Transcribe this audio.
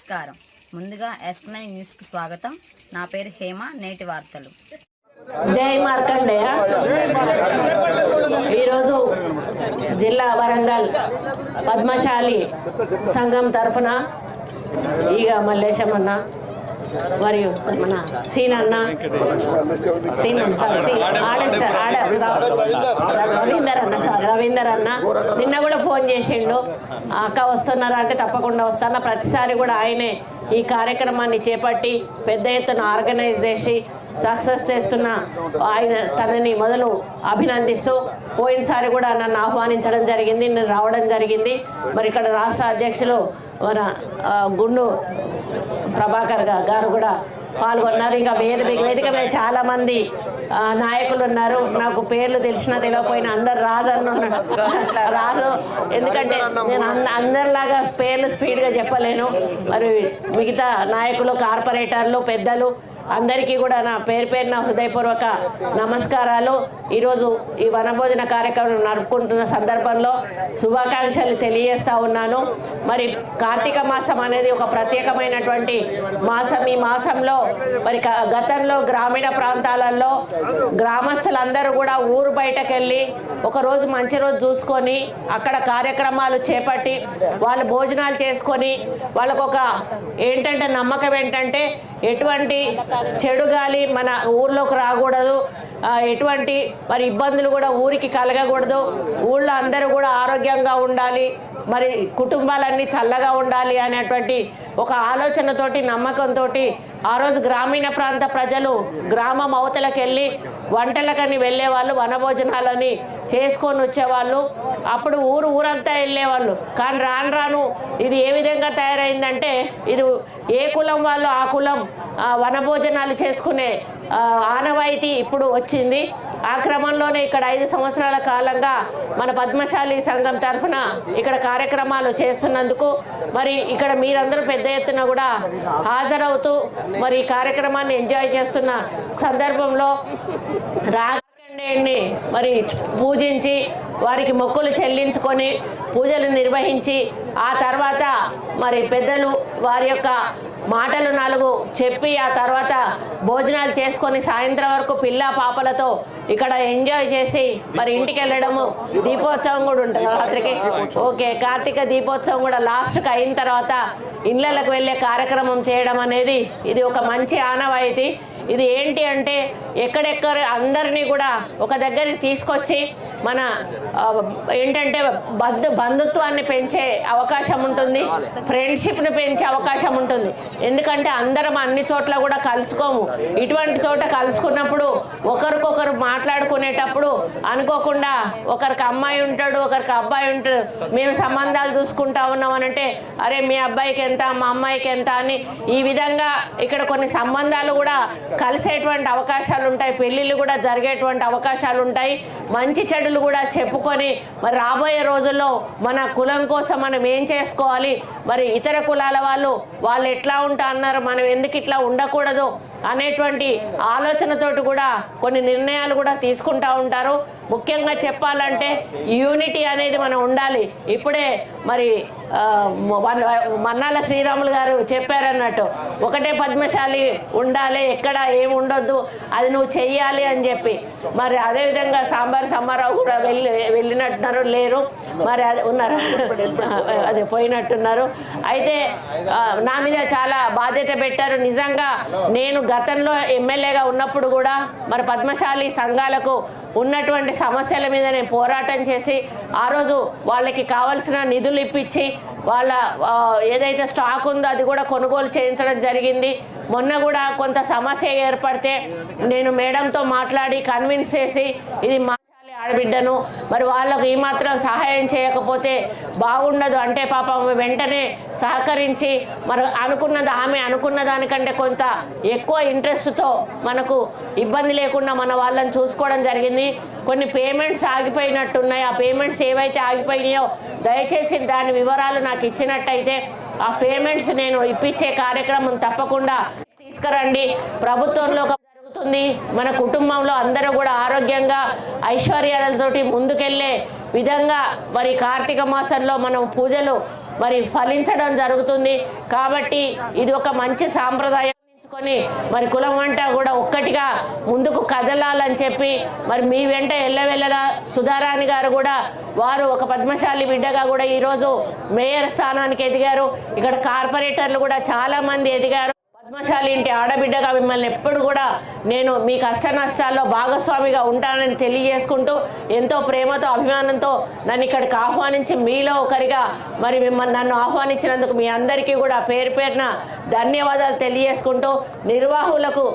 నమస్కారం. ముందుగా yes nine న్యూస్కి స్వాగతం. నా పేరు హేమ నేటి వార్తలు. జై మార్కండేయ. ఈరోజు జిల్లా వరంగల్ పద్మశాలి సంఘం తరఫున ఈగ మల్లేశమన్న వారి మరియు మన సీన్ అన్న సీన్ సార్, ఆడ రవీందర్ అన్న సార్ రవీందర్ అన్న. నిన్న కూడా ఫోన్ చేసిండు. అక్క వస్తున్నారా అంటే తప్పకుండా వస్తాను. ప్రతిసారి కూడా ఆయనే ఈ కార్యక్రమాన్ని చేపట్టి పెద్ద ఎత్తున ఆర్గనైజ్ చేసి సక్సెస్ చేస్తున్న ఆయన తనని మొదలు అభినందిస్తూ పోయినసారి కూడా నన్ను ఆహ్వానించడం జరిగింది నేను రావడం జరిగింది. మరి ఇక్కడ రాష్ట్ర అధ్యక్షులు మన గుండు ప్రభాకర్ గారు కూడా పాల్గొన్నారు. ఇంకా వేదిక వేదిక మీద చాలా మంది నాయకులు ఉన్నారు. నాకు పేర్లు తెలిసినా తెలియకపోయినా అందరు రాజు అన్నాడు రాదు రాజు ఎందుకంటే నేను అంద- అందరిలాగా పేర్లు స్పీడ్గా చెప్పలేను. మరి మిగతా నాయకులు కార్పొరేటర్లు పెద్దలు అందరికీ కూడా నా పేరు పేరున హృదయపూర్వక నమస్కారాలు. ఈరోజు ఈ వనభోజన కార్యక్రమం నడుపుకుంటున్న సందర్భంలో శుభాకాంక్షలు తెలియజేస్తా ఉన్నాను. మరి కార్తీక మాసం అనేది ఒక ప్రత్యేకమైనటువంటి మాసం. ఈ మాసంలో మరి క- గతంలో గ్రామీణ ప్రాంతాలలో గ్రామస్తులందరూ కూడా ఊరు బయటకు వెళ్ళి మంచి రోజు చూసుకొని అక్కడ కార్యక్రమాలు చేపట్టి వాళ్ళు భోజనాలు చేసుకొని వాళ్ళకు ఒక ఏంటంటే నమ్మకం ఏంటంటే ఎటువంటి చెడు గాలి మన ఊర్లోకి రాకూడదు. ఎటువంటి మరి ఇబ్బందులు కూడా ఊరికి కలగకూడదు. ఊళ్ళో అందరూ కూడా ఆరోగ్యంగా ఉండాలి. మరి కుటుంబాలన్నీ చల్లగా ఉండాలి అనేటువంటి ఒక ఆలోచనతోటి నమ్మకంతో ఆ రోజు గ్రామీణ ప్రాంత ప్రజలు గ్రామం అవతలకెళ్ళి వంటలకని వెళ్ళేవాళ్ళు వనభోజనాలని చేసుకొని వచ్చేవాళ్ళు. అప్పుడు ఊరు ఊరంతా వెళ్ళేవాళ్ళు. కానీ రాను రాను ఇది ఏ విధంగా తయారైందంటే ఇది ఏ కులం వాళ్ళు ఆ కులం వనభోజనాలు చేసుకునే ఆనవాయితీ ఇప్పుడు వచ్చింది. ఆ క్రమంలోనే ఇక్కడ ఐదు సంవత్సరాల కాలంగా మన పద్మశాలి సంఘం తరఫున ఇక్కడ కార్యక్రమాలు చేస్తున్నందుకు మరి ఇక్కడ మీరందరూ పెద్ద ఎత్తున కూడా హాజరవుతూ మరి ఈ కార్యక్రమాన్ని ఎంజాయ్ చేస్తున్న సందర్భంలో రాగండి మరి పూజించి వారికి మొక్కులు చెల్లించుకొని పూజలు నిర్వహించి ఆ తర్వాత మరి పెద్దలు వారి యొక్క మాటలు నాలుగు చెప్పి ఆ తర్వాత భోజనాలు చేసుకొని సాయంత్రం వరకు పిల్ల పాపలతో ఇక్కడ ఎంజాయ్ చేసి మరి ఇంటికి వెళ్ళడము దీపోత్సవం కూడా ఉంటుంది రాత్రికి? ఓకే కార్తీక దీపోత్సవం కూడా లాస్ట్కి అయిన తర్వాత ఇళ్ళలకు వెళ్ళే కార్యక్రమం చేయడం అనేది ఇది ఒక మంచి ఆనవాయితీ. ఇది ఏంటి అంటే ఎక్కడెక్కడ అందరినీ కూడా ఒక దగ్గరికి తీసుకొచ్చి మన ఏంటంటే బంధు బంధుత్వాన్ని పెంచే అవకాశం ఉంటుంది. ఫ్రెండ్షిప్ని పెంచే అవకాశం ఉంటుంది. ఎందుకంటే అందరం అన్ని చోట్ల కూడా కలుసుకోము. ఇటువంటి చోట కలుసుకున్నప్పుడు ఒకరికొకరు మాట్లాడుకునేటప్పుడు అనుకోకుండా ఒకరికి అమ్మాయి ఉంటాడు ఒకరికి అబ్బాయి ఉంటాడు. మేము సంబంధాలు చూసుకుంటా ఉన్నాం అని అంటే అరే మీ అబ్బాయికి ఎంత మా అమ్మాయికి ఎంత అని ఈ విధంగా ఇక్కడ కొన్ని సంబంధాలు కూడా కలిసేటువంటి అవకాశాలు ఉంటాయి పెళ్ళిళ్ళు కూడా జరిగేటువంటి అవకాశాలు ఉంటాయి మంచి చెడులు కూడా చెప్పుకొని మరి రాబోయే రోజుల్లో మన కులం కోసం మనం ఏం చేసుకోవాలి? మరి ఇతర కులాల వాళ్ళు వాళ్ళు ఎట్లా ఉంటా అన్నారు? మనం ఎందుకు ఇట్లా ఉండకూడదు? అనేటువంటి ఆలోచనతోటి కూడా కొన్ని నిర్ణయాలు కూడా తీసుకుంటా ఉంటారు. ముఖ్యంగా చెప్పాలంటే యూనిటీ అనేది మనం ఉండాలి. ఇప్పుడే మరి మన్నాల శ్రీరాములు గారు చెప్పారన్నట్టు ఒకటే పద్మశాలి ఉండాలి ఎక్కడ ఏమి ఉండొద్దు అది నువ్వు చెయ్యాలి అని చెప్పి. మరి అదేవిధంగా సాంబార్ సమ్మారావు కూడా వెళ్ళి వెళ్ళినట్టున్నారు లేరు. మరి అది ఉన్నారు. అదే పోయినట్టున్నారు. అయితే నా మీద చాలా బాధ్యత పెట్టారు. నిజంగా నేను గతంలో ఎమ్మెల్యేగా ఉన్నప్పుడు కూడా మరి పద్మశాలి సంఘాలకు ఉన్నటువంటి సమస్యల మీద నేను పోరాటం చేసి ఆ రోజు వాళ్ళకి కావలసిన నిధులు ఇప్పించి వాళ్ళ ఏదైతే స్టాక్ ఉందో అది కూడా కొనుగోలు చేయించడం జరిగింది. మొన్న కూడా కొంత సమస్య ఏర్పడితే నేను మేడంతో మాట్లాడి కన్విన్స్ చేసి ఇది మా ఆడబిడ్డను మరి వాళ్ళకు ఏమాత్రం సహాయం చేయకపోతే బాగుండదు. అంటే పాపం వెంటనే సహకరించి మరి అనుకున్నది ఆమె అనుకున్న దానికంటే కొంత ఎక్కువ ఇంట్రెస్ట్తో మనకు ఇబ్బంది లేకుండా మన వాళ్ళని చూసుకోవడం జరిగింది. కొన్ని పేమెంట్స్ ఆగిపోయినట్టున్నాయి. ఆ పేమెంట్స్ ఏవైతే ఆగిపోయినాయో దయచేసి దాని వివరాలు నాకు ఇచ్చినట్టయితే ఆ పేమెంట్స్ నేను ఇప్పించే కార్యక్రమం తప్పకుండా తీసుకురండి. ప్రభుత్వంలో జరుగుతుంది. మన కుటుంబంలో అందరూ కూడా ఆరోగ్యంగా ఐశ్వర్యాలతోటి ముందుకెళ్ళే విధంగా మరి కార్తీక మాసంలో మనం పూజలు మరి ఫలించడం జరుగుతుంది. కాబట్టి ఇది ఒక మంచి సాంప్రదాయం కొని మరి కులం వంట కూడా ఒక్కటిగా ముందుకు కదలాలని చెప్పి మరి మీ వెంట ఎల్లవెల్లగా సుధారాణి గారు కూడా వారు ఒక పద్మశాలి బిడ్డగా కూడా ఈరోజు మేయర్ స్థానానికి ఎదిగారు. ఇక్కడ కార్పొరేటర్లు కూడా చాలా మంది ఎదిగారు. పద్మశాలి ఇంటి ఆడబిడ్డగా మిమ్మల్ని ఎప్పుడు కూడా నేను మీ కష్ట నష్టాల్లో భాగస్వామిగా ఉంటానని తెలియజేసుకుంటూ ఎంతో ప్రేమతో అభిమానంతో నన్ను ఇక్కడికి ఆహ్వానించి మీలో ఒకరిగా మరి మిమ్మల్ని నన్ను ఆహ్వానించినందుకు మీ అందరికీ కూడా పేరు పేరున ధన్యవాదాలు తెలియజేసుకుంటూ నిర్వాహకులకు